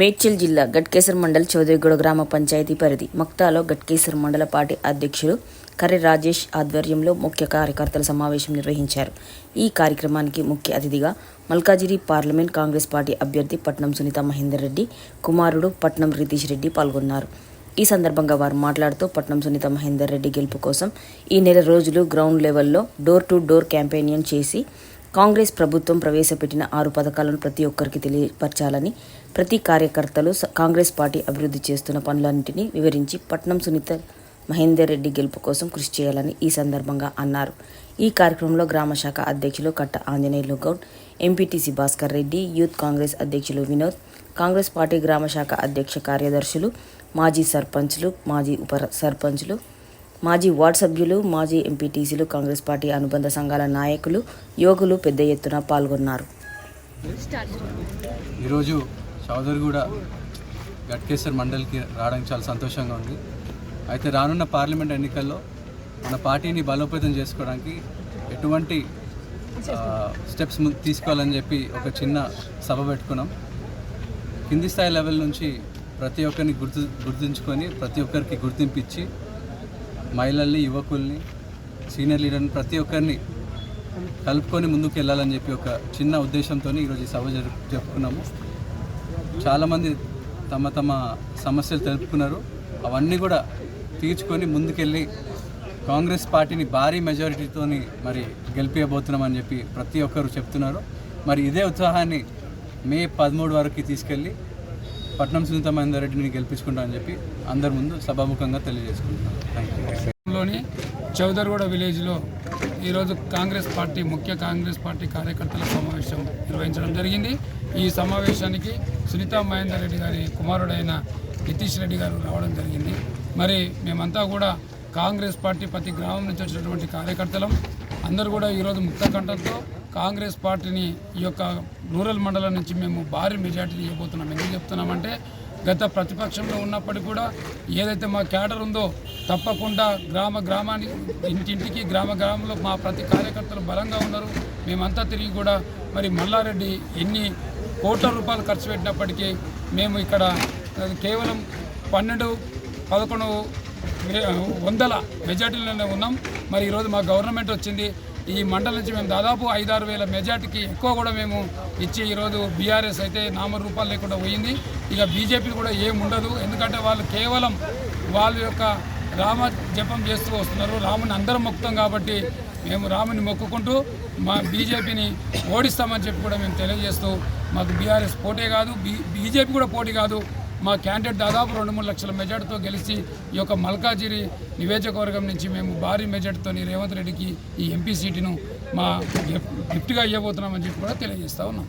మేడ్చల్ జిల్లా గట్కేసర్ మండల్ చౌదరిగూడ గ్రామ పంచాయతీ పరిధి మక్తాలో గట్కేసర్ మండల పార్టీ అధ్యక్షుడు కర్రి రాజేష్ ఆధ్వర్యంలో ముఖ్య కార్యకర్తల సమావేశం నిర్వహించారు. ఈ కార్యక్రమానికి ముఖ్య అతిథిగా మల్కాజిరి పార్లమెంట్ కాంగ్రెస్ పార్టీ అభ్యర్థి పట్నం సునీత మహేందర్ రెడ్డి కుమారుడు పట్నం రితీష్ రెడ్డి పాల్గొన్నారు. ఈ సందర్భంగా వారు మాట్లాడుతూ పట్నం సునీత మహేందర్ రెడ్డి గెలుపు కోసం ఈ నెల రోజులు గ్రౌండ్ లెవెల్లో డోర్ టు డోర్ క్యాంపెయిన్ చేసి కాంగ్రెస్ ప్రభుత్వం ప్రవేశపెట్టిన ఆరు పథకాలను ప్రతి ఒక్కరికి తెలియపరచాలని ప్రతి కార్యకర్తలు కాంగ్రెస్ పార్టీ అభివృద్ధి చేస్తున్న పనులన్నింటినీ వివరించి పట్నం సునీత మహేందర్ రెడ్డి గెలుపు కోసం కృషి చేయాలని ఈ సందర్భంగా అన్నారు. ఈ కార్యక్రమంలో గ్రామ శాఖ అధ్యక్షులు కట్ట ఆంజనేయులు గౌడ్ ఎంపీటీసీ భాస్కర్ రెడ్డి యూత్ కాంగ్రెస్ అధ్యక్షులు వినోద్ కాంగ్రెస్ పార్టీ గ్రామ శాఖ అధ్యక్ష కార్యదర్శులు మాజీ సర్పంచ్లు మాజీ ఉప సర్పంచ్లు మాజీ వార్డు సభ్యులు మాజీ ఎంపీటీసీలు కాంగ్రెస్ పార్టీ అనుబంధ సంఘాల నాయకులు యువకులు పెద్ద ఎత్తున పాల్గొన్నారు. ఈరోజు చౌదరిగూడ గట్కేశ్వర్ మండలికి రావడానికి చాలా సంతోషంగా ఉంది. అయితే రానున్న పార్లమెంట్ ఎన్నికల్లో మన పార్టీని బలోపేతం చేసుకోవడానికి ఎటువంటి స్టెప్స్ తీసుకోవాలని చెప్పి ఒక చిన్న సభ పెట్టుకున్నాం. కింది స్థాయి లెవెల్ నుంచి ప్రతి ఒక్కరిని గుర్తు గుర్తుంచుకొని ప్రతి ఒక్కరికి గుర్తింపు ఇచ్చి మహిళల్ని యువకుల్ని సీనియర్ లీడర్ని ప్రతి ఒక్కరిని కలుపుకొని ముందుకు వెళ్ళాలని చెప్పి ఒక చిన్న ఉద్దేశంతో ఈరోజు ఈ సభ జరుపు జరుపుకున్నాము. చాలామంది తమ తమ సమస్యలు తెలుపుకున్నారు. అవన్నీ కూడా తీర్చుకొని ముందుకెళ్ళి కాంగ్రెస్ పార్టీని భారీ మెజారిటీతోని మరి గెలిపించబోతున్నామని చెప్పి ప్రతి ఒక్కరు చెప్తున్నారు. మరి ఇదే ఉత్సాహాన్ని మే పదమూడు వరకు తీసుకెళ్ళి పట్నం సునీత మహేందర్ రెడ్డిని గెలిపించుకుంటామని చెప్పి అందరి ముందు సభాముఖంగా తెలియజేసుకుంటున్నాను చౌదర్గూడ విలేజ్లో ఈరోజు కాంగ్రెస్ పార్టీ ముఖ్య కాంగ్రెస్ పార్టీ కార్యకర్తల సమావేశం నిర్వహించడం జరిగింది. ఈ సమావేశానికి సునీతా మహేందర్ రెడ్డి గారి కుమారుడైన నితీష్ రెడ్డి గారు రావడం జరిగింది. మరి మేమంతా కూడా కాంగ్రెస్ పార్టీ ప్రతి గ్రామం నుంచి వచ్చినటువంటి కార్యకర్తలం. అందరూ కూడా ఈరోజు ముక్త కంఠంతో కాంగ్రెస్ పార్టీని ఈ యొక్క రూరల్ మండలం నుంచి మేము భారీ మెజార్టీని ఇవ్వబోతున్నాం ఎందుకు చెప్తున్నామంటే గత ప్రతిపక్షంలో ఉన్నప్పటికీ కూడా ఏదైతే మా క్యాడర్ ఉందో తప్పకుండా గ్రామ గ్రామానికి ఇంటింటికి గ్రామ గ్రామంలో మా ప్రతి కార్యకర్తలు బలంగా ఉన్నారు. మేమంతా తిరిగి కూడా మరి మల్లారెడ్డి ఎన్ని కోట్ల రూపాయలు ఖర్చు పెట్టినప్పటికీ మేము ఇక్కడ కేవలం పన్నెండు పదకొండు వందల మెజార్టీలోనే ఉన్నాం. మరి ఈరోజు మా గవర్నమెంట్ వచ్చింది. ఈ మండలం నుంచి మేము దాదాపు ఐదారు వేల మెజార్టీకి ఎక్కువ కూడా మేము ఇచ్చి ఈరోజు బీఆర్ఎస్ అయితే నామరూపాలు లేకుండా పోయింది. ఇక బీజేపీ కూడా ఏం ఉండదు. ఎందుకంటే వాళ్ళు కేవలం వాళ్ళ యొక్క రామ జపం చేస్తూ వస్తున్నారు. రాముని అందరం మొక్కుతాం కాబట్టి మేము రాముని మొక్కుకుంటూ మా బీజేపీని ఓడిస్తామని చెప్పి కూడా మేము తెలియజేస్తూ మాకు బీఆర్ఎస్ పోటీ కాదు. బీ బీజేపీ కూడా పోటీ కాదు. మా క్యాండిడేట్ దాదాపు రెండు మూడు లక్షల మెజార్టీతో గెలిచి ఈ యొక్క మల్కాజిరి నియోజకవర్గం నుంచి మేము భారీ మెజార్టీతో రేవంత్ రెడ్డికి ఈ ఎంపీ సీటును మా గిఫ్ట్ గిఫ్ట్గా ఇవ్వబోతున్నామని చెప్పి కూడా తెలియజేస్తా ఉన్నాం.